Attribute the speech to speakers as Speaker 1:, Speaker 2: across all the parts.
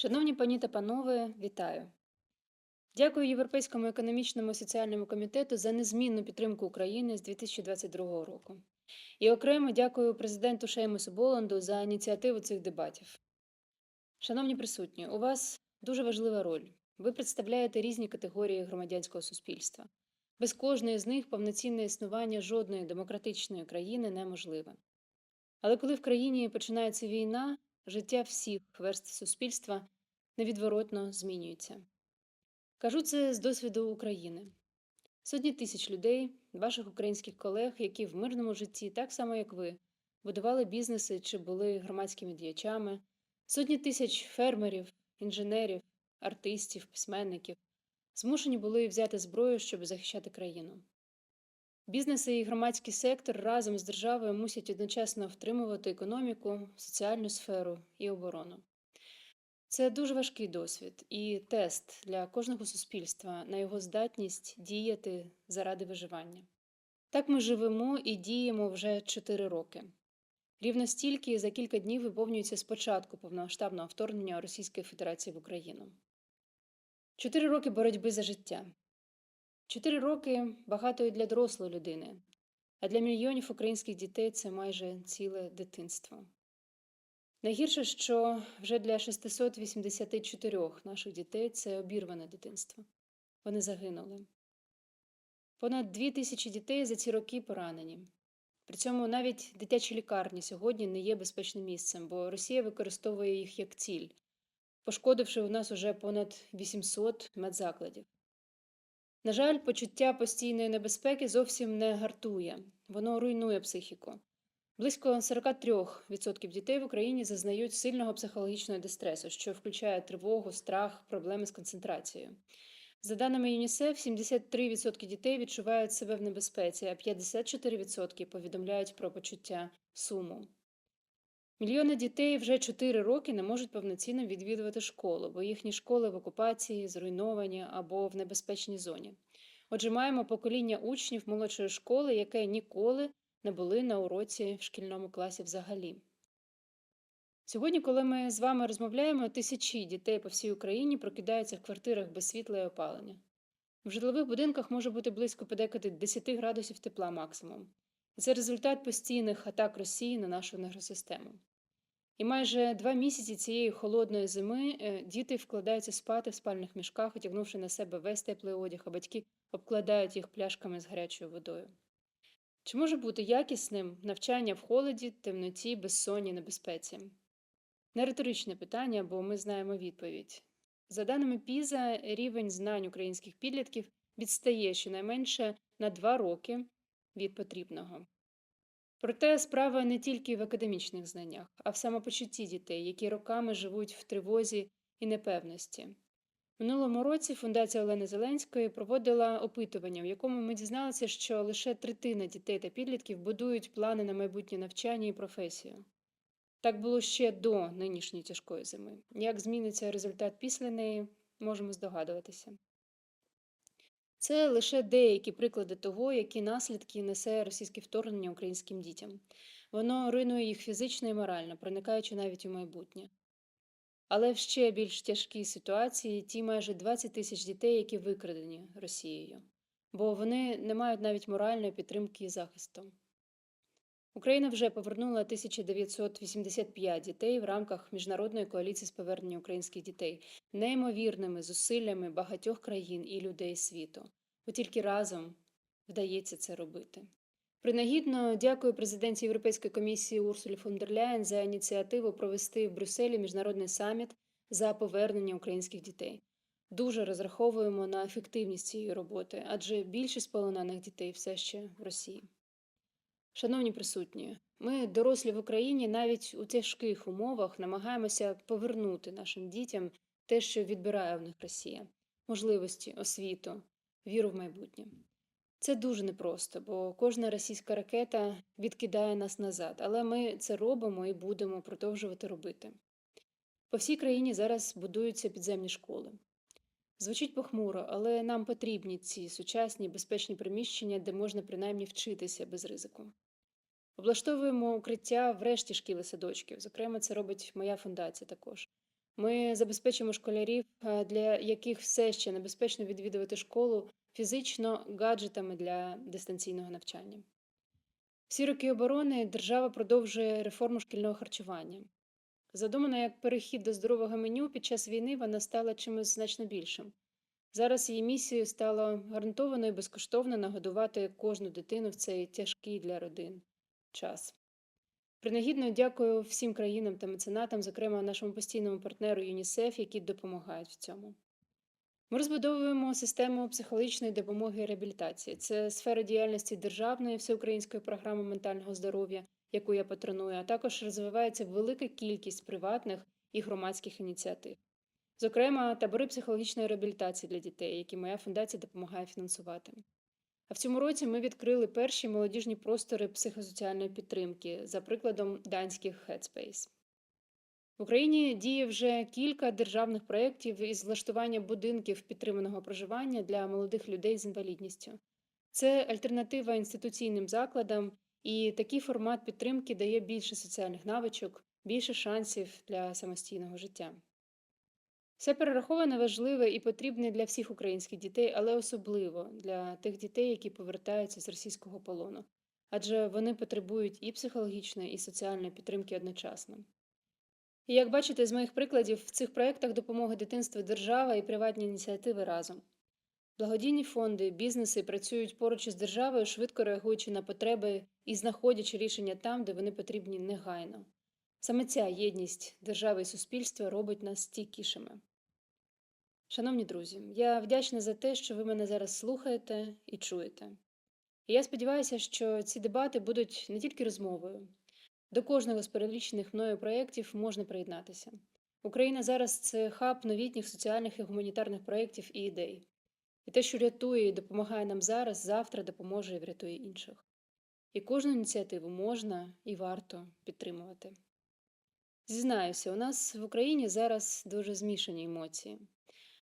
Speaker 1: Шановні пані та панове, вітаю! Дякую Європейському економічному і соціальному комітету за незмінну підтримку України з 2022 року. І окремо дякую президенту Шеймусу Боланду за ініціативу цих дебатів. Шановні присутні, у вас дуже важлива роль. Ви представляєте різні категорії громадянського суспільства. Без кожної з них повноцінне існування жодної демократичної країни неможливе. Але коли в країні починається війна, життя всіх верств суспільства невідворотно змінюється. Кажу це з досвіду України. Сотні тисяч людей, ваших українських колег, які в мирному житті, так само як ви, будували бізнеси чи були громадськими діячами, сотні тисяч фермерів, інженерів, артистів, письменників змушені були взяти зброю, щоб захищати країну. Бізнеси і громадський сектор разом з державою мусять одночасно втримувати економіку, соціальну сферу і оборону. Це дуже важкий досвід і тест для кожного суспільства на його здатність діяти заради виживання. Так ми живемо і діємо вже 4 роки. Рівно стільки за кілька днів виповнюється з початку повномасштабного вторгнення Російської Федерації в Україну. Чотири роки боротьби за життя. Чотири роки багато і для дорослої людини, а для мільйонів українських дітей це майже ціле дитинство. Найгірше, що вже для 684 наших дітей це обірване дитинство. Вони загинули. Понад дві тисячі дітей за ці роки поранені. При цьому навіть дитячі лікарні сьогодні не є безпечним місцем, бо Росія використовує їх як ціль, пошкодивши у нас уже понад 800 медзакладів. На жаль, почуття постійної небезпеки зовсім не гартує, воно руйнує психіку. Близько 43% дітей в Україні зазнають сильного психологічного дистресу, що включає тривогу, страх, проблеми з концентрацією. За даними ЮНІСЕФ, 73% дітей відчувають себе в небезпеці, а 54% повідомляють про почуття суму. Мільйони дітей вже 4 роки не можуть повноцінно відвідувати школу, бо їхні школи в окупації, зруйновані або в небезпечній зоні. Отже, маємо покоління учнів молодшої школи, яке ніколи не були на уроці в шкільному класі взагалі. Сьогодні, коли ми з вами розмовляємо, тисячі дітей по всій Україні прокидаються в квартирах без світла і опалення. В житлових будинках може бути близько подекуди 10 градусів тепла максимум. Це результат постійних атак Росії на нашу енергосистему. І майже два місяці цієї холодної зими е, діти вкладаються спати в спальних мішках, одягнувши на себе весь теплий одяг, а батьки обкладають їх пляшками з гарячою водою. Чи може бути якісним навчання в холоді, темноті, безсонні, небезпеці? Не риторичне питання, бо ми знаємо відповідь. За даними Піза, рівень знань українських підлітків відстає щонайменше на два роки від потрібного. Проте справа не тільки в академічних знаннях, а в самопочутті дітей, які роками живуть в тривозі і непевності. Минулому році Фундація Олени Зеленської проводила опитування, в якому ми дізналися, що лише третина дітей та підлітків будують плани на майбутнє навчання і професію. Так було ще до нинішньої тяжкої зими. Як зміниться результат після неї, можемо здогадуватися. Це лише деякі приклади того, які наслідки несе російське вторгнення українським дітям. Воно руйнує їх фізично і морально, проникаючи навіть у майбутнє. Але в ще більш тяжкій ситуації ті майже 20 тисяч дітей, які викрадені Росією, бо вони не мають навіть моральної підтримки і захисту. Україна вже повернула 1985 дітей в рамках міжнародної коаліції з повернення українських дітей неймовірними зусиллями багатьох країн і людей світу, бо тільки разом вдається це робити. Принагідно дякую президенті Європейської комісії Урсулі фон дер Ляєн за ініціативу провести в Брюсселі міжнародний саміт за повернення українських дітей. Дуже розраховуємо на ефективність цієї роботи, адже більшість полонених дітей все ще в Росії. Шановні присутні, ми, дорослі в Україні, навіть у тяжких умовах намагаємося повернути нашим дітям те, що відбирає в них Росія можливості, освіту, віру в майбутнє. Це дуже непросто, бо кожна російська ракета відкидає нас назад, але ми це робимо і будемо продовжувати робити. По всій країні зараз будуються підземні школи. Звучить похмуро, але нам потрібні ці сучасні безпечні приміщення, де можна принаймні вчитися без ризику. Облаштовуємо укриття в решті шкіл садочків, зокрема, це робить моя фундація також. Ми забезпечимо школярів, е, для яких все ще небезпечно відвідувати школу фізично гаджетами для дистанційного навчання. Всі роки оборони держава продовжує реформу шкільного харчування. Задумана як перехід до здорового меню під час війни, вона стала чимось значно більшим. Зараз її місією стало гарантовано і безкоштовно нагодувати кожну дитину в цей тяжкий для родин час. Принагідно дякую всім країнам та меценатам, зокрема нашому постійному партнеру ЮНІСЕФ, які допомагають в цьому. Ми розбудовуємо систему психологічної допомоги і реабілітації. Це сфера діяльності державної всеукраїнської програми ментального здоров'я, яку я патроную, а також розвивається велика кількість приватних і громадських ініціатив. Зокрема, табори психологічної реабілітації для дітей, які моя фундація допомагає фінансувати. А в цьому році ми відкрили перші молодіжні простори психосоціальної підтримки за прикладом данських Headspace. В Україні діє вже кілька державних проєктів із влаштування будинків підтриманого проживання для молодих людей з інвалідністю. Це альтернатива інституційним закладам, і такий формат підтримки дає більше соціальних навичок, більше шансів для самостійного життя. Все перераховане важливе і потрібне для всіх українських дітей, але особливо для тих дітей, які повертаються з російського полону, адже вони потребують і психологічної, і соціальної підтримки одночасно. І як бачите з моїх прикладів, в цих проєктах допомоги дитинству держава і приватні ініціативи разом. Благодійні фонди, бізнеси працюють поруч із державою, швидко реагуючи на потреби і знаходячи рішення там, де вони потрібні негайно. Саме ця єдність держави і суспільства робить нас стійкішими. Шановні друзі, я вдячна за те, що ви мене зараз слухаєте і чуєте. І я сподіваюся, що ці дебати будуть не тільки розмовою. До кожного з перелічених мною проєктів можна приєднатися. Україна зараз це хаб новітніх соціальних і гуманітарних проєктів і ідей. І те, що рятує і допомагає нам зараз, завтра допоможе і врятує інших. І кожну ініціативу можна і варто підтримувати. Зізнаюся, у нас в Україні зараз дуже змішані емоції.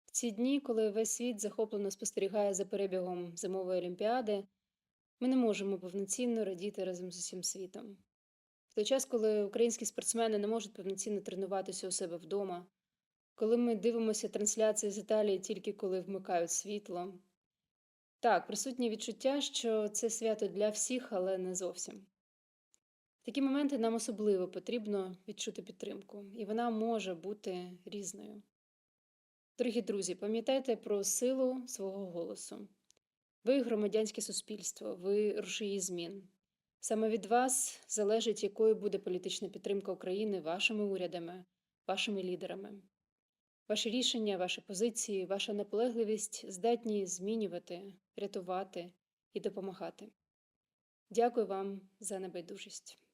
Speaker 1: В ці дні, коли весь світ захоплено спостерігає за перебігом зимової олімпіади, ми не можемо повноцінно радіти разом з усім світом. Той час, коли українські спортсмени не можуть повноцінно тренуватися у себе вдома, коли ми дивимося трансляції з Італії тільки коли вмикають світло. Так, присутнє відчуття, що це свято для всіх, але не зовсім. В такі моменти нам особливо потрібно відчути підтримку, і вона може бути різною. Дорогі друзі, пам'ятайте про силу свого голосу. Ви громадянське суспільство, ви рушії змін. Саме від вас залежить, якою буде політична підтримка України вашими урядами, вашими лідерами. Ваші рішення, ваші позиції, ваша наполегливість здатні змінювати, рятувати і допомагати. Дякую вам за небайдужість.